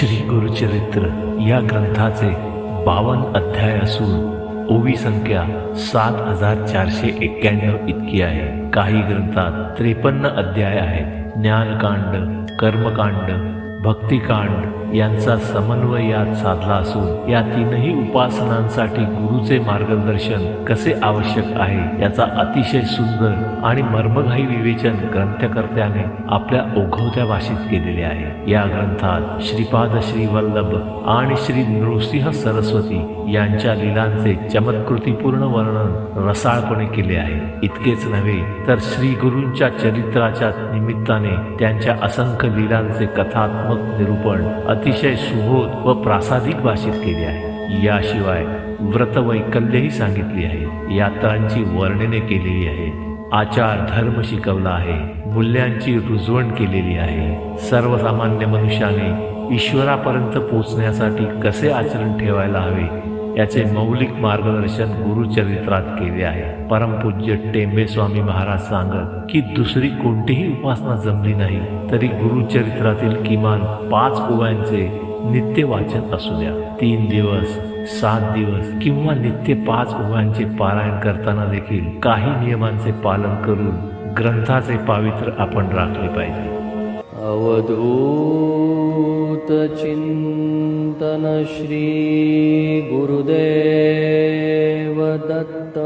श्री गुरुचरित्र या ग्रंथाचे बावन अध्याय असून ओवी संख्या सात हजार चारशे एक्क्याण्णव इतकी आहे. काही ग्रंथात त्रेपन्न अध्याय आहेत. ज्ञानकांड कर्मकांड भक्तिकांड यांचा समन्वय यात साधला असून या तीनही उपासनांसाठी गुरुचे मार्गदर्शन कसे आवश्यक आहे याचा अतिशय सुंदर आणि मर्मघाई विवेचन ग्रंथकर्त्याने आपल्या ओघवत्या भाषेत केलेले आहे. या ग्रंथात श्रीपाद श्री वल्लभ आणि श्री नृसिंह सरस्वती यांच्या लीलांचे चमत्कृतीपूर्ण वर्णन रसाळपणे केले आहे. इतकेच नव्हे तर श्री गुरूंच्या चरित्राच्या निमित्ताने त्यांच्या असंख्य लीलांचे कथात्मक निरूपण अतिशय सुबोध व प्रासादिक भाषेत केले आहे. याशिवाय व्रतवैकल्यही सांगितली आहे. यात्रांची वर्णने केलेली आहे. आचार धर्म शिकवला आहे. मूल्यांची रुजवण केलेली आहे. सर्वसामान्य मनुष्याने ईश्वरापर्यंत पोचण्यासाठी कसे आचरण ठेवायला हवे? याचे मौलिक मार्गदर्शन गुरुचरित्रात केले आहे. परमपूज्य टेंबे स्वामी महाराज सांगत की दुसरी कोणतीही उपासना जमली नाही तरी गुरुचरित्रातील किमान पाच ओव्यांचे नित्य वाचन असू द्या. तीन दिवस सात दिवस किंवा नित्य पाच ओव्यांचे पारायण करताना देखील काही नियमांचे पालन करून ग्रंथाचे पावित्र्य आपण राखले पाहिजे. अवधूतचिन्तन श्री た